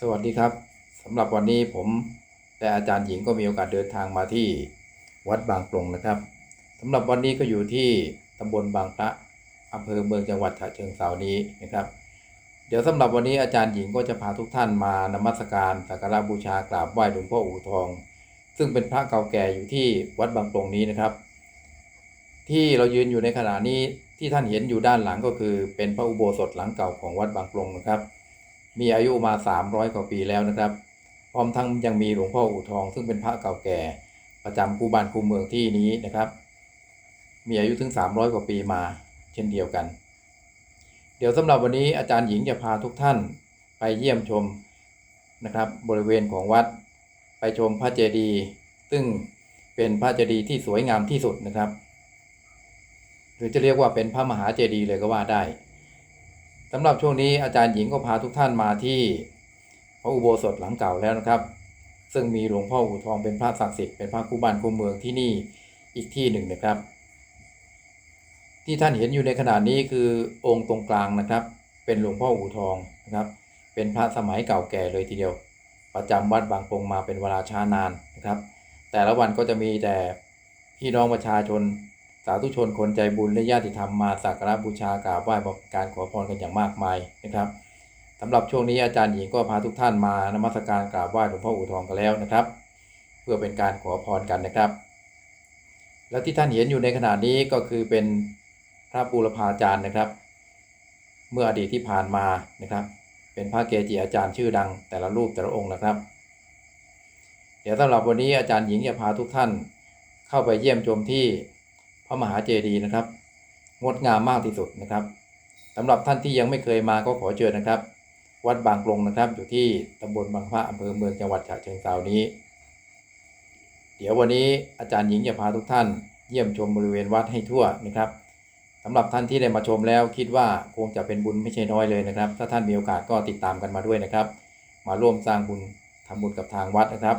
สวัสดีครับสำหรับวันนี้ผมและอาจารย์หญิงก็มีโอกาสเดินทางมาที่วัดบางปรงนะครับสำหรับวันนี้ก็อยู่ที่ตำบลบางพระอำเภอเมืองจังหวัดฉะเชิงเทรานี้นะครับ เดี๋ยวสำหรับวันนี้อาจารย์หญิงก็จะพาทุกท่านมานมัสการสักการะบูชากราบไหว้หลวงพ่ออู่ทอง ซึ่งเป็นพระเก่าแก่อยู่ที่วัดบางปรงนี้นะครับ ที่เรายืนอยู่ในขณะนี้ที่ท่านเห็นอยู่ด้านหลังก็คือ เป็นพระอุโบสถหลังเก่าของวัดบางปรงนะครับ มีอายุมา 300 กว่าปีแล้วนะครับ พร้อมทั้งยังมีหลวงพ่ออู่ทอง ซึ่งเป็นพระเก่าแก่ ประจำคูบ้านคูเมืองที่นี้นะครับ มีอายุถึง 300 กว่าปีมา เช่นเดียวกัน เดี๋ยวสำหรับวันนี้อาจารย์หญิงจะพาทุกท่านไปเยี่ยมชมนะครับ บริเวณของวัดไปชมพระเจดีย์ซึ่งเป็นพระเจดีย์ที่สวยงามที่สุดนะครับ หรือจะเรียกว่าเป็นพระมหาเจดีย์เลยก็ว่าได้ สำหรับช่วงนี้อาจารย์หญิงก็พาทุกท่านมาที่พระอุโบสถหลังเก่าแล้วนะครับ ซึ่งมีหลวงพ่ออู่ทองเป็นพระศักดิ์สิทธิ์เป็นพระคู่บ้านคู่เมืองที่นี่อีกที่หนึ่งนะครับ ที่ท่านเห็นอยู่ในขณะนี้คือองค์ตรงกลางนะครับ เป็นหลวงพ่ออู่ทองนะครับ เป็นพระสมัยเก่าแก่เลยทีเดียว ประจำวัดบางปงมาเป็นเวลาช้านานนะครับ แต่ละวันก็จะมีแต่พี่น้องประชาชน สาธุชนคนใจบุญและญาติธรรมมาสักการะบูชากราบไหว้บอกการขอพรกันอย่างมากมายนะครับสำหรับช่วงนี้อาจารย์หญิงก็พาทุกท่านมานมัสการกราบไหว้หลวงพ่ออู่ทองกันแล้วนะครับ เพื่อเป็นการขอพรกันนะครับ แล้วที่ท่านเห็นอยู่ในขณะนี้ก็คือเป็นพระบูรพาจารย์นะครับ เมื่ออดีตที่ผ่านมานะครับ เป็นพระเกจิอาจารย์ชื่อดัง แต่ละรูปแต่ละองค์นะครับ เดี๋ยวสำหรับวันนี้อาจารย์หญิงจะพาทุกท่านเข้าไปเยี่ยมชมที่ พระมหาเจดีย์นะครับ งดงามมากที่สุดนะครับสำหรับท่านที่ยังไม่เคยมาก็ขอเชิญนะครับ วัดบางปรงนะครับ อยู่ที่ตำบลบางพระอำเภอเมืองจังหวัดฉะเชิงเทรานี้ เดี๋ยววันนี้อาจารย์หญิงจะพาทุกท่าน เยี่ยมชมบริเวณวัดให้ทั่วนะครับสำหรับท่านที่ได้มาชมแล้วคิดว่าคงจะเป็นบุญไม่ใช่น้อยเลยนะครับ ถ้าท่านมีโอกาสก็ติดตามกันมาด้วยนะครับ มาร่วมสร้างบุญทำบุญกับทางวัดนะครับ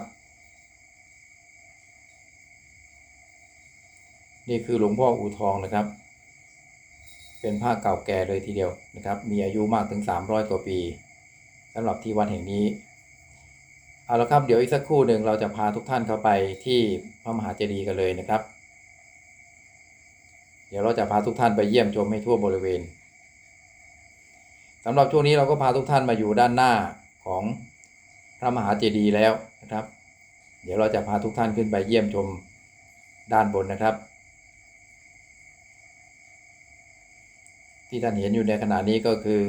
นี่คือหลวงพ่ออู่ทองนะครับ เป็นผ้าเก่าแก่เลยทีเดียวนะครับ มีอายุมากถึง 300 กว่าปีสำหรับที่วัดแห่งนี้ เอาละครับเดี๋ยวอีกสักครู่หนึ่งเราจะพาทุกท่านเข้าไปที่พระมหาเจดีย์กันเลยนะครับ เดี๋ยวเราจะพาทุกท่านไปเยี่ยมชมให้ทั่วบริเวณสำหรับช่วงนี้เราก็พาทุกท่านมาอยู่ด้านหน้าของพระมหาเจดีย์แล้วนะครับ เดี๋ยวเราจะพาทุกท่านขึ้นไปเยี่ยมชมด้านบนนะครับ ที่ท่านเห็นอยู่ในขณะนี้ก็คือ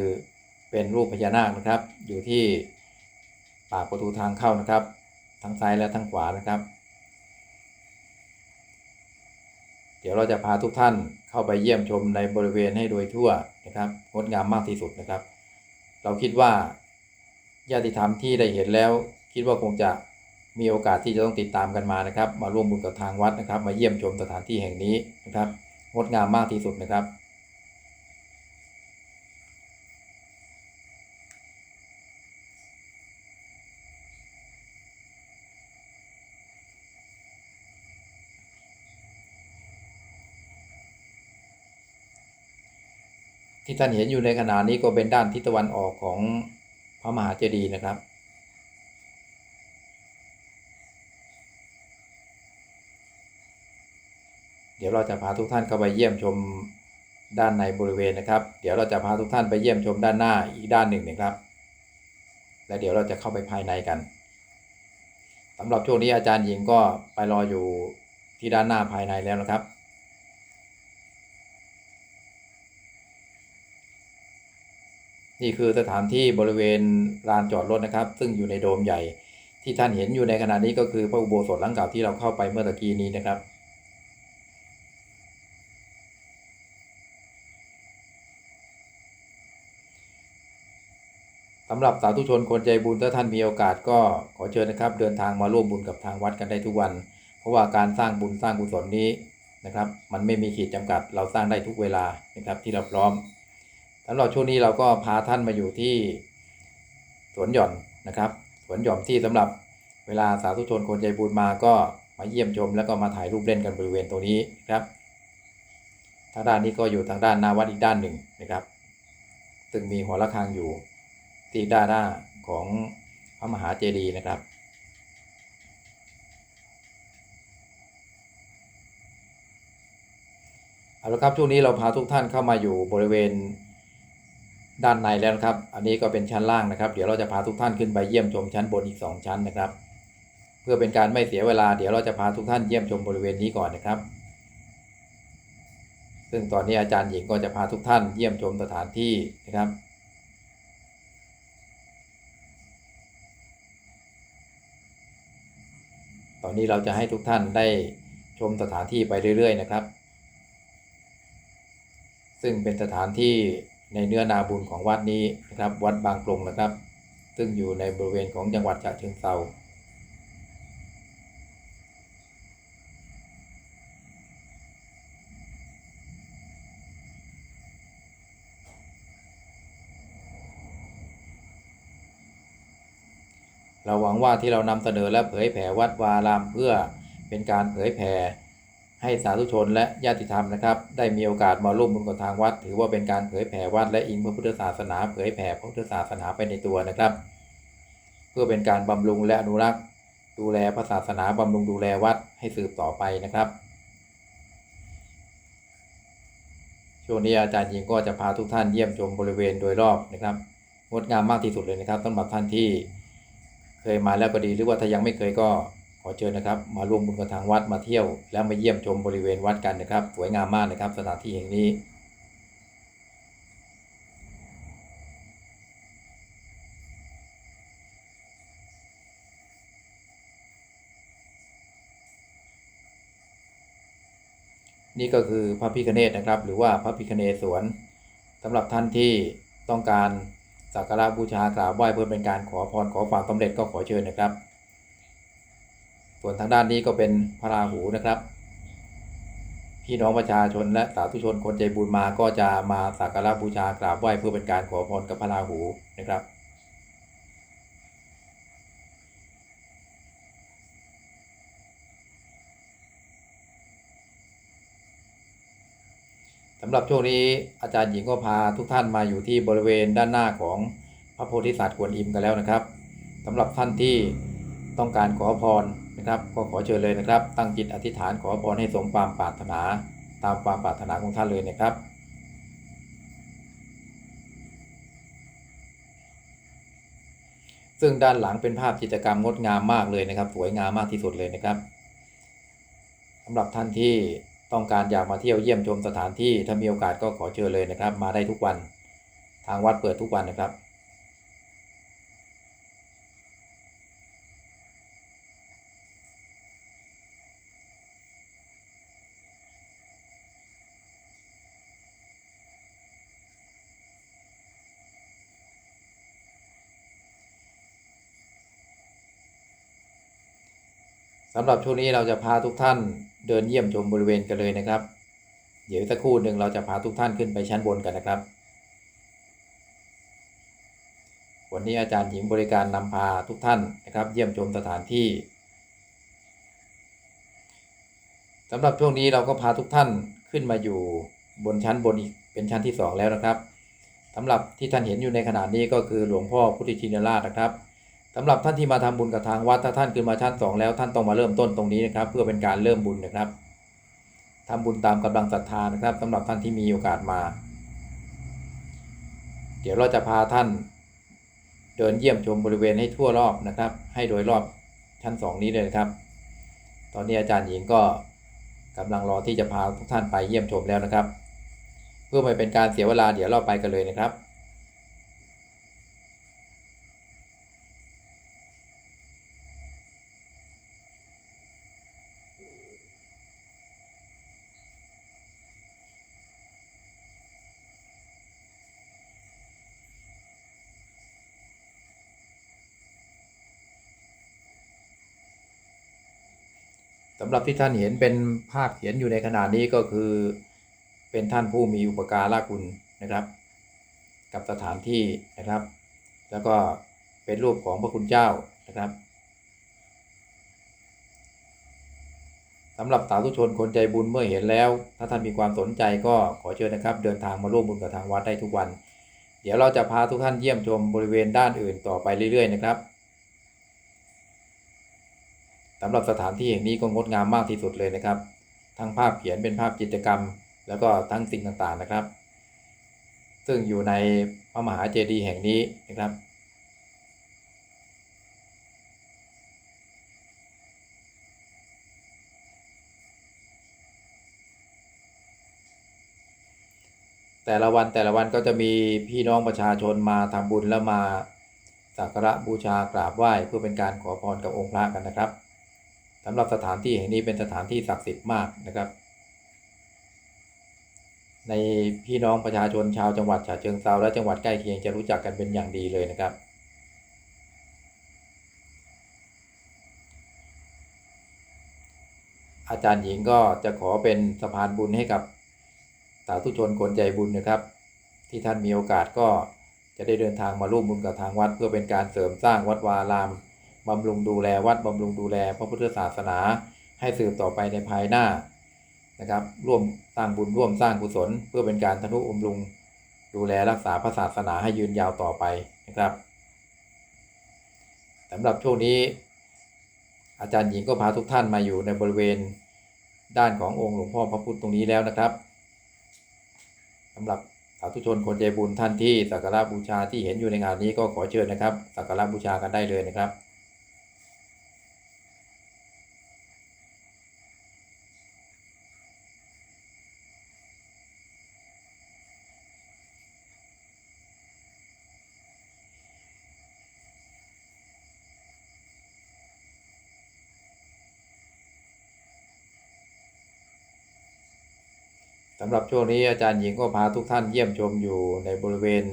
เป็นรูปพญานาคนะครับ อยู่ที่ปากประตูทางเข้านะครับ ทั้งซ้ายและทั้งขวานะครับ เดี๋ยวเราจะพาทุกท่านเข้าไปเยี่ยมชมในบริเวณให้โดยทั่วนะครับงดงามมากที่สุดนะครับ เราคิดว่าญาติธรรมที่ได้เห็นแล้ว คิดว่าคงจะมีโอกาสที่จะต้องติดตามกันมานะครับ มาร่วมบุญกับทางวัดนะครับ มาเยี่ยมชมสถานที่แห่งนี้นะครับงดงามมากที่สุดนะครับ ที่ท่านเห็นอยู่ในขณะนี้ก็เป็นด้านทิศตะวันออกของพระมหาเจดีย์นะครับ เดี๋ยวเราจะพาทุกท่านเข้าไปเยี่ยมชมด้านในบริเวณนะครับ เดี๋ยวเราจะพาทุกท่านไปเยี่ยมชมด้านหน้าอีกด้านหนึ่งนะครับ และเดี๋ยวเราจะเข้าไปภายในกันสำหรับช่วงนี้อาจารย์หญิงก็ไปรออยู่ที่ด้านหน้าภายในแล้วนะครับ นี่คือสถานที่บริเวณลานจอดรถนะครับ ซึ่งอยู่ในโดมใหญ่ ที่ท่านเห็นอยู่ในขณะนี้ก็คือพระอุโบสถหลังเก่าที่เราเข้าไปเมื่อตะกี้นี้นะครับสำหรับสาธุชนคนใจบุญถ้าท่านมีโอกาสก็ขอเชิญนะครับ เดินทางมาร่วมบุญกับทางวัดกันได้ทุกวัน เพราะว่าการสร้างบุญสร้างกุศลนี้นะครับ มันไม่มีขีดจำกัดเราสร้างได้ทุกเวลานะครับที่เราพร้อม สำหรับช่วงนี้เราก็พาท่านมาอยู่ที่สวนหย่อนนะครับสวนหย่อมที่สำหรับเวลาสาธุชนคนใจบุญมาก็มาเยี่ยมชม แล้วก็มาถ่ายรูปเล่นกันบริเวณตรงนี้นครับทางด้านนี้ก็อยู่ทางด้านนาวัดอีกด้านหนึ่งนะครับ ซึ่งมีหัวระฆังอยู่ที่ด้านหน้าของพระมหาเจดีย์นะครับเอาละครับช่วงนี้เราพาทุกท่านเข้ามาอยู่บริเวณ ด้านในแล้วนะครับ อันนี้ก็เป็นชั้นล่างนะครับ เดี๋ยวเราจะพาทุกท่านขึ้นไปเยี่ยมชมชั้นบนอีก 2 ชั้นนะครับ เพื่อเป็นการไม่เสียเวลา เดี๋ยวเราจะพาทุกท่านเยี่ยมชมบริเวณนี้ก่อนนะครับ ซึ่งตอนนี้อาจารย์หญิงก็จะพาทุกท่านเยี่ยมชมสถานที่นะครับตอนนี้เราจะให้ทุกท่านได้ชมสถานที่ไปเรื่อย ๆ นะครับ ซึ่งเป็นสถานที่ ในเนื้อนาบุญของวัดนี้นะครับ วัดบางปรงนะครับ ซึ่งอยู่ในบริเวณของจังหวัดฉะเชิงเทราเราหวังว่าที่เรานำเสนอและเผยแผ่วัดวารามเพื่อเป็นการเผยแผ่ ให้สาธุชนและญาติธรรมนะครับ ได้มีโอกาสมาร่วมบุญกับทางวัด ถือว่าเป็นการเผยแผ่วัดและอิงพระพุทธศาสนาเผยแผ่พระพุทธศาสนาไปในตัวนะครับ เพื่อเป็นการบำรุงและอนุรักษ์ ดูแลพระศาสนาบำรุงดูแลวัดให้สืบต่อไปนะครับช่วงนี้อาจารย์หญิงก็จะพาทุกท่านเยี่ยมชมบริเวณโดยรอบนะครับงดงามมากที่สุดเลยนะครับสำหรับท่านที่เคยมาแล้วก็ดีหรือว่าถ้ายังไม่เคยก็ ขอเชิญนะครับมาร่วมบุญกับทางวัดมาเที่ยว แล้วมาเยี่ยมชมบริเวณวัดกันนะครับ สวยงามมากนะครับ สถานที่แห่งนี้นี่ก็คือพระพิคเนตนะครับ หรือว่าพระพิคเนศวรสำหรับท่านที่ต้องการสักการะบูชากราบไหว้เพื่อเป็นการขอพรขอความสำเร็จก็ขอเชิญนะครับ ส่วนทางด้านนี้ก็เป็นพระราหูนะครับพี่น้องประชาชนและสาธุชนคนใจบุญมาก็จะมาสักการะบูชากราบไหว้เพื่อเป็นการขอพรกับพระราหูนะครับ สำหรับช่วงนี้อาจารย์หญิงก็พาทุกท่านมาอยู่ที่บริเวณด้านหน้าของพระโพธิสัตว์กวนอิมกันแล้วนะครับสำหรับท่านที่ ต้องการขอพรนะครับ ก็ขอเชิญเลยนะครับ ตั้งจิตอธิษฐานขอพรให้สมความปรารถนาตามความปรารถนาของท่านเลยนะครับซึ่งด้านหลังเป็นภาพจิตกรรมงดงามมากเลยนะครับ สวยงามมากที่สุดเลยนะครับสำหรับท่านที่ต้องการอยากมาเที่ยวเยี่ยมชมสถานที่ถ้ามีโอกาสก็ขอเชิญเลยนะครับ มาได้ทุกวัน ทางวัดเปิดทุกวันนะครับ สำหรับช่วงนี้เราจะพาทุกท่านเดินเยี่ยมชมบริเวณกันเลยนะครับ เดี๋ยวสักครู่หนึ่งเราจะพาทุกท่านขึ้นไปชั้นบนกันนะครับ วันนี้อาจารย์หญิงบริการนำพาทุกท่านนะครับ เยี่ยมชมสถานที่สำหรับช่วงนี้เราก็พาทุกท่านขึ้นมาอยู่บนชั้นบนอีกเป็นชั้นที่สองแล้วนะครับสำหรับที่ท่านเห็นอยู่ในขณะนี้ก็คือหลวงพ่อพุทธชินราชนะครับ สำหรับท่านที่มาทำบุญกับทางวัดถ้าท่านขึ้นมาชั้นสองแล้วท่านต้องมาเริ่มต้นตรงนี้นะครับ เพื่อเป็นการเริ่มบุญนะครับทำบุญตามกำลังศรัทธานะครับสำหรับท่านที่มีโอกาสมา เดี๋ยวเราจะพาท่านเดินเยี่ยมชมบริเวณให้ทั่วรอบนะครับ ให้โดยรอบชั้นสองนี้เลยนะครับ ตอนนี้อาจารย์หญิงก็กำลังรอที่จะพาทุกท่านไปเยี่ยมชมแล้วนะครับ เพื่อไม่เป็นการเสียเวลาเดี๋ยวเราไปกันเลยนะครับำหรับที่ท่านเห็นเป็นภาพเขียนอยู่ในขณะนี้ก็คือ เป็นท่านผู้มีอุปการะคุณนะครับ กับสถานที่นะครับ แล้วก็เป็นรูปของพระคุณเจ้านะครับสำหรับสาธุชนคนใจบุญเมื่อเห็นแล้ว ถ้าท่านมีความสนใจก็ขอเชิญนะครับ เดินทางมาร่วมบุญกับทางวัดได้ทุกวัน เดี๋ยวเราจะพาทุกท่านเยี่ยมชมบริเวณด้านอื่นต่อไปเรื่อยๆนะครับ สำหรับสถานที่แห่งนี้ก็งดงามมากที่สุดเลยนะครับ ทั้งภาพเขียนเป็นภาพจิตรกรรม แล้วก็ทั้งสิ่งต่างๆนะครับ ซึ่งอยู่ในพระมหาเจดีย์แห่งนี้นะครับแต่ละวันแต่ละวันก็จะมีพี่น้องประชาชนมาทำบุญแล้วมาสักการะบูชากราบไหว้เพื่อเป็นการขอพรกับองค์พระกันนะครับ สำหรับสถานที่แห่งนี้เป็นสถานที่ศักดิ์สิทธิ์มากนะครับ ในพี่น้องประชาชนชาวจังหวัดฉะเชิงเทราและจังหวัดใกล้เคียงจะรู้จักกันเป็นอย่างดีเลยนะครับ อาจารย์หญิงก็จะขอเป็นสะพานบุญให้กับสาธุชนคนใจบุญนะครับ ที่ท่านมีโอกาสก็จะได้เดินทางมาร่วมบุญกับทางวัด เพื่อเป็นการเสริมสร้างวัดวาอาราม บำรุงดูแลวัดบำรุงดูแลพระพุทธศาสนาให้สืบต่อไปในภายหน้านะครับ ร่วมสร้างบุญร่วมสร้างกุศล เพื่อเป็นการทนุบำรุง ดูแลรักษาพระศาสนาให้ยืนยาวต่อไปนะครับสำหรับช่วงนี้ อาจารย์หญิงก็พาทุกท่านมาอยู่ในบริเวณด้านขององค์หลวงพ่อพระพุทธตรงนี้แล้วนะครับสำหรับสาธุชนคนใจบุญท่านที่สักการะบูชาที่เห็นอยู่ในงานนี้ก็ขอเชิญนะครับสักการะบูชากันได้เลยนะครับ สำหรับช่วงนี้อาจารย์หญิงก็พาทุกท่านเยี่ยมชมอยู่ในบริเวณ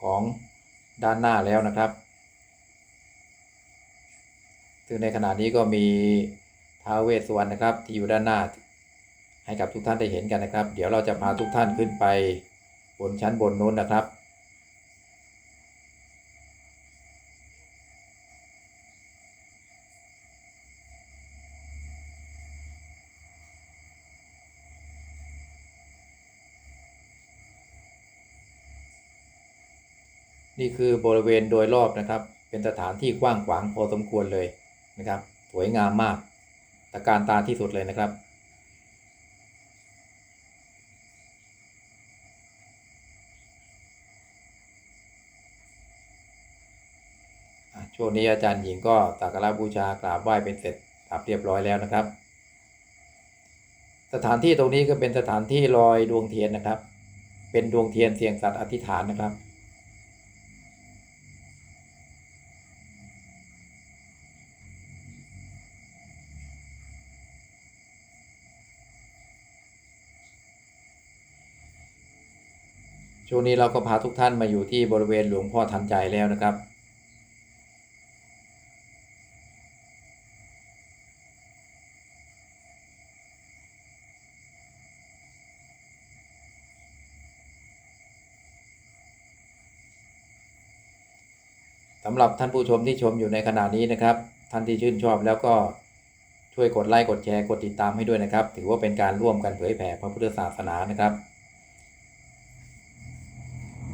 ของด้านหน้าแล้วนะครับซึ่งในขณะนี้ก็มีท้าเวสสวรรณนะครับ ที่อยู่ด้านหน้า ให้กับทุกท่านได้เห็นกันนะครับ เดี๋ยวเราจะพาทุกท่านขึ้นไปบนชั้นบนนู้นนะครับ นี่คือบริเวณโดยรอบนะครับ เป็นสถานที่กว้างขวางพอสมควรเลยนะครับ สวยงามมากตะการตาที่สุดเลยนะครับ ช่วงนี้อาจารย์หญิงก็สักการะบูชากราบไหว้เป็นเสร็จสับเรียบร้อยแล้วนะครับ สถานที่ตรงนี้ก็เป็นสถานที่ลอยดวงเทียนนะครับ เป็นดวงเทียนเสียงสัตว์อธิษฐานนะครับ ช่วงนี้เราก็พาทุกท่านมาอยู่ที่บริเวณหลวงพ่อทันใจแล้วนะครับ สำหรับท่านผู้ชมที่ชมอยู่ในขณะนี้นะครับ ท่านที่ชื่นชอบแล้วก็ช่วยกดไลค์กดแชร์กดติดตามให้ด้วยนะครับ ถือว่าเป็นการร่วมกันเผยแผ่พระพุทธศาสนานะครับ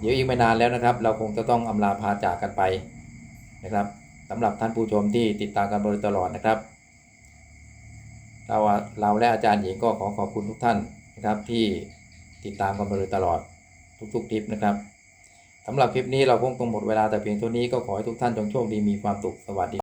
เดี๋ยวอีกไม่นานแล้วนะครับ เราคงจะต้องอำลาพาจากกันไปนะครับสำหรับท่านผู้ชมที่ติดตามกันมาโดยตลอดนะครับ เราเราและอาจารย์หญิงก็ขอขอบคุณทุกท่านนะครับ ที่ติดตามกันมาโดยตลอดทุกๆคลิปนะครับสำหรับคลิปนี้เราคงต้องหมดเวลาแต่เพียงเท่านี้ก็ขอให้ทุกท่านจงโชคดีมีความสุขสวัสดี